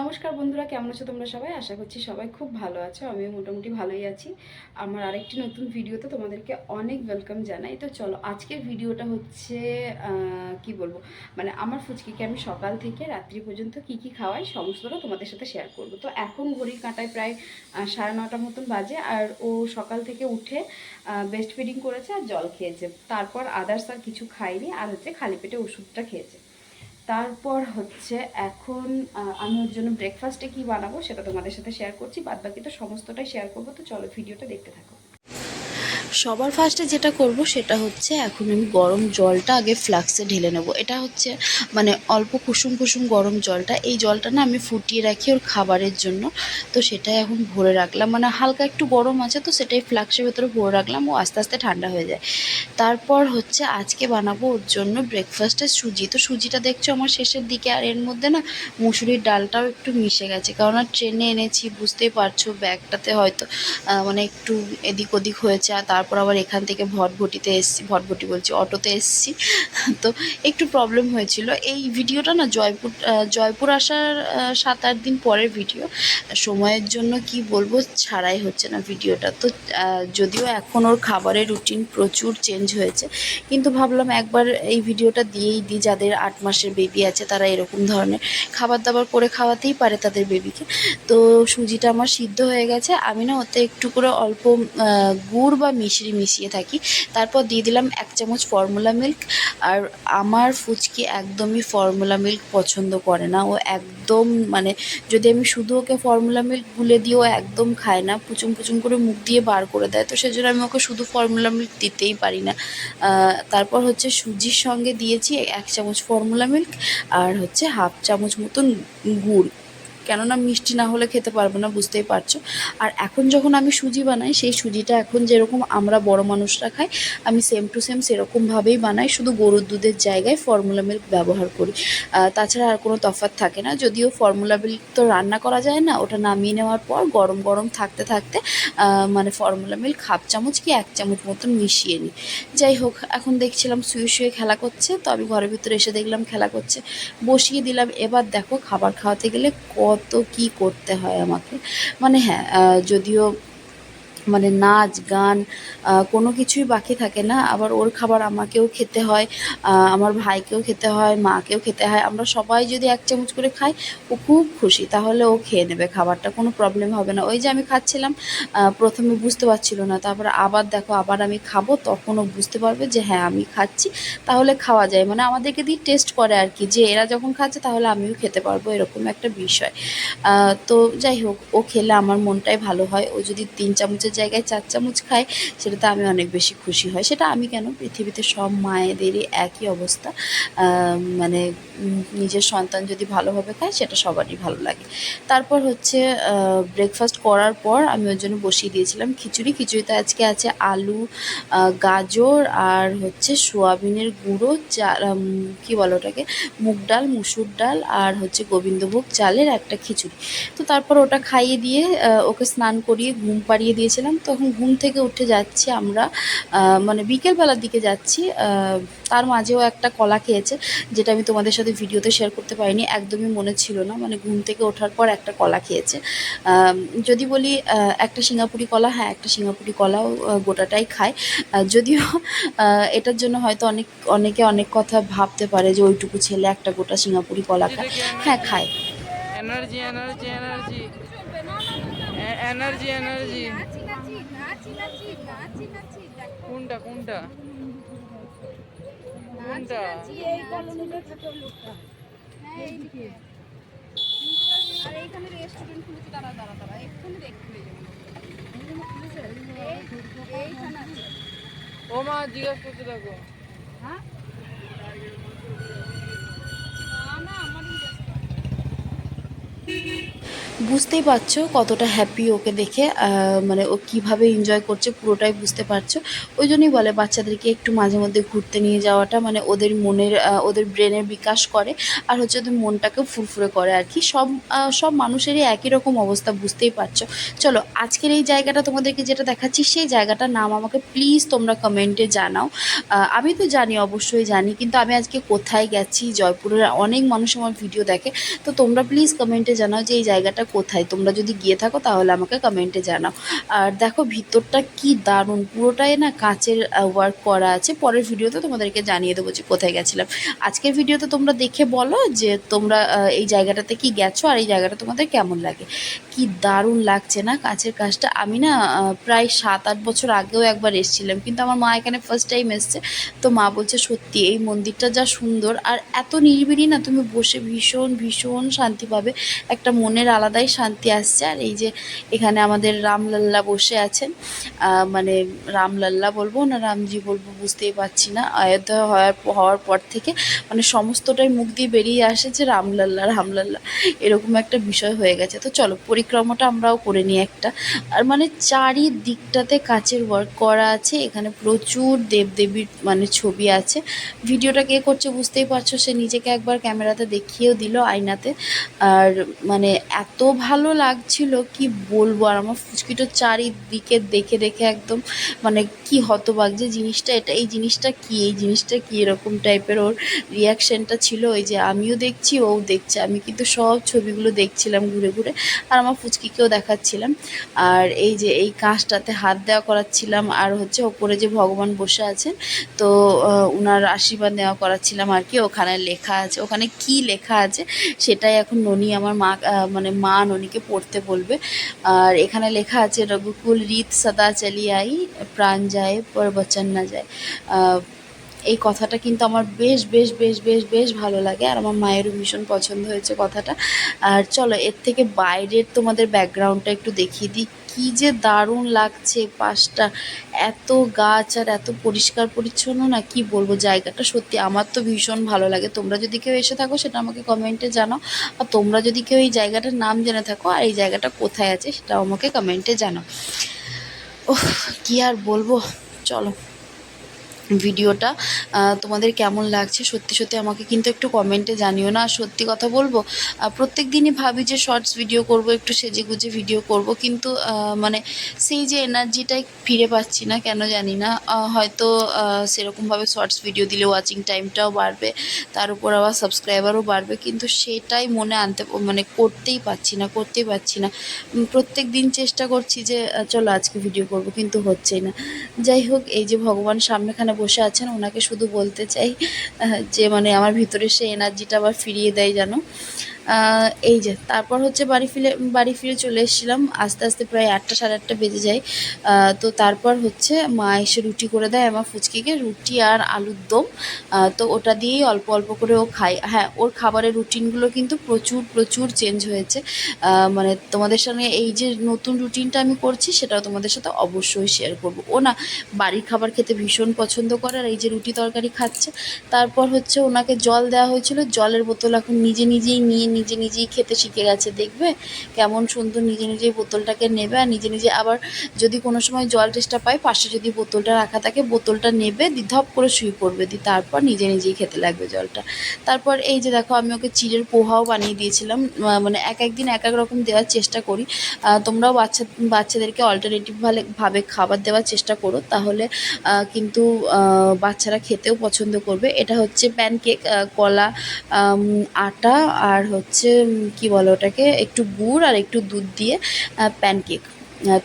নমস্কার বন্ধুরা, কেমন আছো তোমরা সবাই? আশা করছি সবাই খুব ভালো আছো। আমিও মোটামুটি ভালোই আছি। আমার আরেকটি নতুন ভিডিওতে তোমাদেরকে অনেক ওয়েলকাম জানাই। তো চলো, আজকের ভিডিওটা হচ্ছে কি বলব? মানে আমার ফুচকিকে আমি সকাল থেকে রাত্রি পর্যন্ত কি কি খাওয়াই সমস্তটা তোমাদের সাথে শেয়ার করব। তো এখন ঘড়ির কাঁটায় প্রায় সাড়ে নটা মতন বাজে আর ও সকাল থেকে উঠে বেস্ট ফিডিং করেছে আর জল খেয়েছে। তারপর আদার্স আর কিছু খাইনি আর হচ্ছে খালি পেটে ওষুধটা খেয়েছে। তারপর হচ্ছে এখন আমি ওর জন্য ব্রেকফাস্টে কী বানাবো সেটা তোমাদের সাথে শেয়ার করছি। বাদ বাকি তো সমস্তটাই শেয়ার করব। তো চলো ভিডিওটা দেখতে থাকো। সবার ফার্স্টে যেটা করব সেটা হচ্ছে এখন আমি গরম জলটা আগে ফ্লাক্সে ঢেলে নেব। এটা হচ্ছে মানে অল্প কুসুম কুসুম গরম জলটা। এই জলটা না আমি ফুটিয়ে রাখি ওর খাবারের জন্য। তো সেটাই এখন ভরে রাখলাম। মানে হালকা একটু গরম আছে তো সেটাই ফ্লাক্সের ভেতরে ভরে রাখলাম। ও আস্তে আস্তে ঠান্ডা হয়ে যায়। তারপর হচ্ছে আজকে বানাবো ওর জন্য ব্রেকফাস্টে সুজি। তো সুজিটা দেখছ আমার শেষের দিকে। আর এর মধ্যে না মুসুরির ডালটাও একটু মিশে গেছে। কারণ আর ট্রেনে এনেছি, বুঝতেই পারছ ব্যাগটাতে হয়তো মানে একটু এদিক ওদিক হয়েছে। আর তারপর আবার এখান থেকে ভটভটিতে এসছি, ভটভটি বলছি, অটোতে এসছি। তো একটু প্রবলেম হয়েছিল। এই ভিডিওটা না জয়পুর জয়পুর আসার সাত আট দিন পরের ভিডিও সময়ের জন্য কি বলব, ছাড়াই হচ্ছে না ভিডিওটা। তো যদিও এখন ওর খাবারের রুটিন প্রচুর চেঞ্জ হয়েছে, কিন্তু ভাবলাম একবার এই ভিডিওটা দিয়েই দিই। যাদের আট মাসের বেবি আছে, তারা এরকম ধরনের খাবার দাবার করে খাওয়াতেই পারে তাদের বেবিকে তো সুজিটা আমার সিদ্ধ হয়ে গেছে। আমি না ওতে একটু করে অল্প গুড় বা মিশরি মিশিয়ে থাকি। তারপর দিয়ে দিলাম এক চামচ ফর্মুলা মিল্ক আর আমার ফুচকি একদমই ফর্মুলা মিল্ক পছন্দ করে না। ও একদম মানে যদি আমি শুধু ওকে ফর্মুলা মিল্ক গুলে দিই, ও একদম খায় না। পুচুম পুচুম করে মুখ দিয়ে বার করে দেয়। তো সেজন্য আমি ওকে শুধু ফর্মুলা মিল্ক দিতেই পারি না। তারপর হচ্ছে সুজির সঙ্গে দিয়েছি এক চামচ ফর্মুলা মিল্ক আর হচ্ছে হাফ চামচ মতন গুড়। কেননা মিষ্টি না হলে খেতে পারব না, বুঝতেই পারছ। আর এখন যখন আমি সুজি বানাই, সেই সুজিটা এখন যেরকম আমরা বড় মানুষরা খাই, আমি সেম টু সেম সেরকমভাবেই বানাই, শুধু গরুর দুধের জায়গায় ফর্মুলা মিল্ক ব্যবহার করি। তাছাড়া আর কোনো তফাৎ থাকে না, যদিও ফর্মুলা মিল্ক তো রান্না করা যায় না, ওটা নামিয়ে নেওয়ার পর গরম গরম থাকতে থাকতে মানে ফর্মুলা মিল্ক হাফ চামচ কি এক চামচ মতন মিশিয়ে নিই। যাই হোক, এখন দেখছিলাম শুয়ে শুয়ে খেলা করছে, তো আমি ঘরের ভিতরে এসে দেখলাম খেলা করছে। বসিয়ে দিলাম, এবার দেখো খাবার খাওয়াতে গেলে কত কি করতে হয় আমাকে? মানে হ্যাঁ যদিও মানে নাচ, গান কোনো কিছুই বাকি থাকে না। আবার ওর খাবার আমাকেও খেতে হয় আমার ভাইকেও খেতে হয়, মাকেও খেতে হয়। আমরা সবাই যদি এক চামচ করে খাই, ও খুব খুশি। তাহলে ও খেয়ে নেবে, খাবারটা কোনো প্রবলেম হবে না। ওই যে আমি খাচ্ছিলাম প্রথমে বুঝতে পারছিল না। তারপরে আবার দেখো, আবার আমি খাব, তখন ও বুঝতে পারবে যে হ্যাঁ আমি খাচ্ছি। তাহলে খাওয়া যায়। মানে আমাদেরকে দিয়ে টেস্ট করে আর কি, যে এরা যখন খাচ্ছে, তাহলে আমিও খেতে পারব, এরকম একটা বিষয়। তো যাই হোক, ও খেলে আমার মনটাই ভালো হয়। ও যদি তিন চামচের জায়গায় চার চামচ খায় সেটাতে আমি অনেক বেশি খুশি হয় সেটা আমি কেন? পৃথিবীতে সব মায়েদেরই একই অবস্থা। মানে নিজের সন্তান যদি ভালোভাবে খায় সেটা সবারই ভালো লাগে। তারপর হচ্ছে ব্রেকফাস্ট করার পর আমি ওর জন্য বসিয়ে দিয়েছিলাম খিচুড়ি। খিচুড়িতে আজকে আছে আলু গাজর আর হচ্ছে সোয়াবিনের গুঁড়ো উম, কী বলো ওটাকে? মুগ ডাল মুসুর ডাল আর হচ্ছে গোবিন্দভোগ চালের একটা খিচুড়ি। তো তারপর ওটা খাইয়ে দিয়ে ওকে স্নান করিয়ে ঘুম পাড়িয়ে দিয়েছিলাম। তখন ঘুম থেকে উঠে যাচ্ছি আমরা মানে বিকেলবেলার দিকে যাচ্ছি তার মাঝেও একটা কলা খেয়েছে, যেটা আমি তোমাদের সাথে ভিডিওতে শেয়ার করতে পারিনি, একদমই মনে ছিল না মানে ঘুম থেকে ওঠার পর একটা কলা খেয়েছে। যদি বলি একটা সিঙ্গাপুরি কলা হ্যাঁ একটা সিঙ্গাপুরি কলাও গোটাটাই খায়। যদিও এটার জন্য হয়তো অনেক, অনেকে অনেক কথা ভাবতে পারে যে ওইটুকু ছেলে একটা গোটা সিঙ্গাপুরি কলা খায়। হ্যাঁ খায়। Energy energy energy energy energy কোনটা কোনটা? কোনটা? ও মা জিজ্ঞাসা করতে থাকো Mm-hmm. বুঝতেই পারছ কতটা হ্যাপি ওকে দেখে মানে ও কীভাবে এনজয় করছে পুরোটাই বুঝতে পারছ। ওই জন্যই বলে বাচ্চাদেরকে একটু মাঝে মধ্যে ঘুরতে নিয়ে যাওয়াটা মানে ওদের মনের ওদের ব্রেনের বিকাশ করে আর হচ্ছে ওদের মনটাকে ফুরফুরে করে আর কি। সব সব মানুষেরই একই রকম অবস্থা, বুঝতেই পারছ। চলো, আজকের এই জায়গাটা তোমাদেরকে যেটা দেখাচ্ছি, সেই জায়গাটার নাম আমাকে প্লিজ তোমরা কমেন্টে জানাও। আমি তো জানি, অবশ্যই জানি, কিন্তু আমি আজকে কোথায় গেছি, জয়পুরের অনেক মানুষ আমার ভিডিও দেখে, তো তোমরা প্লিজ কমেন্টে জানাও যে এই জায়গাটা কোথায়? তোমরা যদি গিয়ে থাকো তাহলে আমাকে কমেন্টে জানাও। আর দেখো ভিতরটা কি দারুণ, পুরোটাই না কাঁচের ওয়ার্ক করা আছে। পরের ভিডিওতে তোমাদেরকে জানিয়ে দেবো যে কোথায় গেছিলাম। আজকের ভিডিওতে তোমরা দেখে বলো যে তোমরা এই জায়গাটাতে কি গেছো আর এই জায়গাটা তোমাদের কেমন লাগে? কি দারুণ লাগছে না কাঁচের কাজটা? আমি না প্রায় সাত আট বছর আগেও একবার এসেছিলাম, কিন্তু আমার মা এখানে ফার্স্ট টাইম এসছে। তো মা বলছে, সত্যি, এই মন্দিরটা যা সুন্দর আর এত নিরিবিলি না, তুমি বসে ভীষণ ভীষণ শান্তি পাবে। একটা মনের আলাদাই শান্তি আসছে। আর এই যে এখানে আমাদের রামলাল্লা বসে আছেন। মানে রামলাল্লা বলব না রামজি বলব বুঝতেই পারছি না। অযোধ্যা হওয়ার হওয়ার পর থেকে মানে সমস্তটাই মুখ দিয়ে বেরিয়ে আসে যে রামলাল্লা রামলাল্লা এরকম একটা বিষয় হয়ে গেছে। তো চলো পরিক্রমাটা আমরাও করে নিই একটা। আর মানে চারিদিকটাতে কাচের ওয়ার্ক করা আছে। এখানে প্রচুর দেবদেবীর মানে ছবি আছে। ভিডিওটা কে করছে বুঝতেই পারছ? সে নিজেকে একবার ক্যামেরাতে দেখিয়েও দিল আয়নাতে। আর মানে এত ভালো লাগছিল, কি বলব? আর আমার ফুচকিটা চারিদিকে দেখে দেখে একদম মানে কি হতবাক যে জিনিসটা, এটা এই জিনিসটা কি, এই জিনিসটা কি, এরকম টাইপের ওর রিয়াকশনটা ছিল। ওই যে আমিও দেখছি ও দেখছে। আমি কিন্তু সব ছবিগুলো দেখছিলাম ঘুরে ঘুরে, আর আমার ফুচকিকেও দেখাচ্ছিলাম। আর এই যে এই কাঁচটাতে হাত দেওয়া করাচ্ছিলাম, আর হচ্ছে ওপরে যে ভগবান বসে আছেন, তো উনার আশীর্বাদ নেওয়া করাচ্ছিলাম আর কি। ওখানে লেখা আছে, ওখানে কি লেখা আছে, সেটাই এখন ননি, আমার মা মানে মা ননিকে পড়তে বলবে। আর এখানে লেখা আছে, রঘুকুল রীত সদা চালিয়াই, প্রাণ যায়, পর বচন না যায়। এই কথাটা কিন্তু আমার বেশ বেশ বেশ বেশ বেশ ভালো লাগে আর আমার মায়েরও ভীষণ পছন্দ হয়েছে কথাটা। আর চলো, এর থেকে বাইরের তোমাদের ব্যাকগ্রাউন্ডটা একটু দেখিয়ে দিই। কী যে দারুণ লাগছে পাশটা। এত গাছ আর এত পরিষ্কার পরিচ্ছন্ন না, কি বলব? জায়গাটা সত্যি আমার তো ভীষণ ভালো লাগে। তোমরা যদি কেউ এসে থাকো, সেটা আমাকে কমেন্টে জানাও। আর তোমরা যদি কেউ এই জায়গাটার নাম জেনে থাকো, আর এই জায়গাটা কোথায় আছে, সেটাও আমাকে কমেন্টে জানাও। ওহ, কী আর বলব? চলো। ভিডিওটা। তোমাদের কেমন লাগছে? সত্যি সত্যি আমাকে কিন্তু একটু কমেন্টে জানিও না। সত্যি কথা বলব প্রত্যেক দিনই ভাবি যে শর্টস ভিডিও করব, একটু সেজে গুজে ভিডিও করব। কিন্তু মানে সেই যে এনার্জিটাই ফিরে পাচ্ছি না, কেন জানি না। হয়তো সেরকমভাবে শর্টস ভিডিও দিলে ওয়াচিং টাইমটাও বাড়বে, তার উপর আবার সাবস্ক্রাইবারও বাড়বে। কিন্তু সেটাই মনে আনতে মানে করতেই পারছি না, করতেই পারছি না। প্রত্যেক দিন চেষ্টা করছি যে চলো আজকে ভিডিও করব, কিন্তু হচ্ছেই না। যাই হোক, এই যে ভগবান সামনেখানে বসে আছেন, ওনাকে শুধু বলতে চাই যে মানে আমার ভিতরে সেই এনার্জিটা আবার ফিরিয়ে দেয় যেন। এই যে, তারপর হচ্ছে বাড়ি ফিরে বাড়ি ফিরে চলে এসেছিলাম, আস্তে আস্তে প্রায় আটটা, সাড়ে আটটা বেজে যায়। তো তারপর হচ্ছে মা এসে রুটি করে দেয়, আমার ফুচকিকে, রুটি আর আলুর দম। তো ওটা দিয়েই অল্প অল্প করে ও খায়। হ্যাঁ ওর খাবারের রুটিনগুলো কিন্তু প্রচুর প্রচুর চেঞ্জ হয়েছে। মানে তোমাদের সঙ্গে এই যে নতুন রুটিনটা আমি করছি, সেটাও তোমাদের সাথে অবশ্যই শেয়ার করব। ও না, বাড়ির খাবার খেতে ভীষণ পছন্দ করে আর এই যে রুটি তরকারি খাচ্ছে। তারপর হচ্ছে ওনাকে জল দেওয়া হয়েছিল। জলের বোতল এখন নিজে নিজেই নিয়ে নিজে নিজেই খেতে শিখে গেছে। দেখবে কেমন সুন্দর নিজে নিজেই বোতলটাকে নেবে আর নিজে নিজে আবার যদি কোনো সময় জল টেস্টটা পায়, পাশে যদি বোতলটা রাখা থাকে, বোতলটা নেবে, দি ধপ করে শুয়ে পড়বে। দি তারপর নিজে নিজেই খেতে লাগবে জলটা। তারপর এই যে দেখো, আমি ওকে চিড়ের পোহাও বানিয়ে দিয়েছিলাম। মানে এক একদিন এক এক রকম দেওয়ার চেষ্টা করি। তোমরাও বাচ্চা, বাচ্চাদেরকে অল্টারনেটিভ ভাবে খাবার দেওয়ার চেষ্টা করো। তাহলে কিন্তু বাচ্চারা খেতেও পছন্দ করবে। এটা হচ্ছে প্যানকেক কলা আটা আর হচ্ছে কি বলে ওটাকে? একটু গুড় আর একটু দুধ দিয়ে প্যানকেক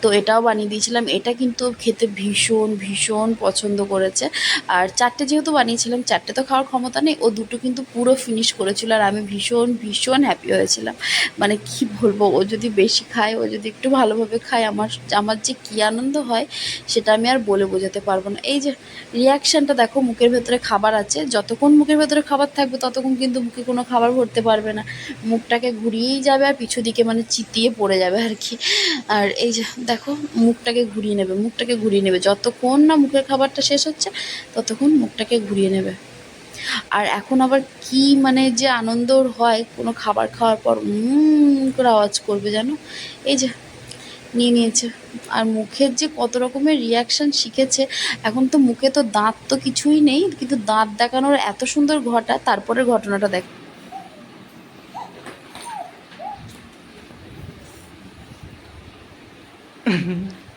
তো এটাও বানিয়ে দিয়েছিলাম। এটা কিন্তু খেতে ভীষণ ভীষণ পছন্দ করেছে। আর চারটে যেহেতু বানিয়েছিলাম, চারটে তো খাওয়ার ক্ষমতা নেই, ও দুটো কিন্তু পুরো ফিনিশ করেছিল আর আমি ভীষণ ভীষণ হ্যাপি হয়েছিলাম। মানে কি বলব, ও যদি বেশি খায়, ও যদি একটু ভালোভাবে খায়, আমার আমার যে কী আনন্দ হয়, সেটা আমি আর বলে বোঝাতে পারব না। এই যে রিয়াকশানটা দেখো, মুখের ভেতরে খাবার আছে। যতক্ষণ মুখের ভেতরে খাবার থাকবে, ততক্ষণ কিন্তু মুখে কোনো খাবার ভরতে পারবে না। মুখটাকে ঘুরিয়েই যাবে আর পিছু দিকে মানে চিতিয়ে পড়ে যাবে আর কি। আর এই যে দেখো, মুখটাকে ঘুরিয়ে নেবে, মুখটাকে ঘুরিয়ে নেবে। যতক্ষণ না মুখের খাবারটা শেষ হচ্ছে, ততক্ষণ মুখটাকে ঘুরিয়ে নেবে। আর এখন আবার কি মানে যে আনন্দ হয়, কোনো খাবার খাওয়ার পর করে আওয়াজ করবে জানো? এই যে, নিয়ে নিয়েছে। আর মুখের যে কত রকমের রিয়াকশান শিখেছে, এখন তো মুখে তো দাঁত তো কিছুই নেই, কিন্তু দাঁত দেখানোর এত সুন্দর ঘটা, তারপরের ঘটনাটা দেখ। Mm-hmm.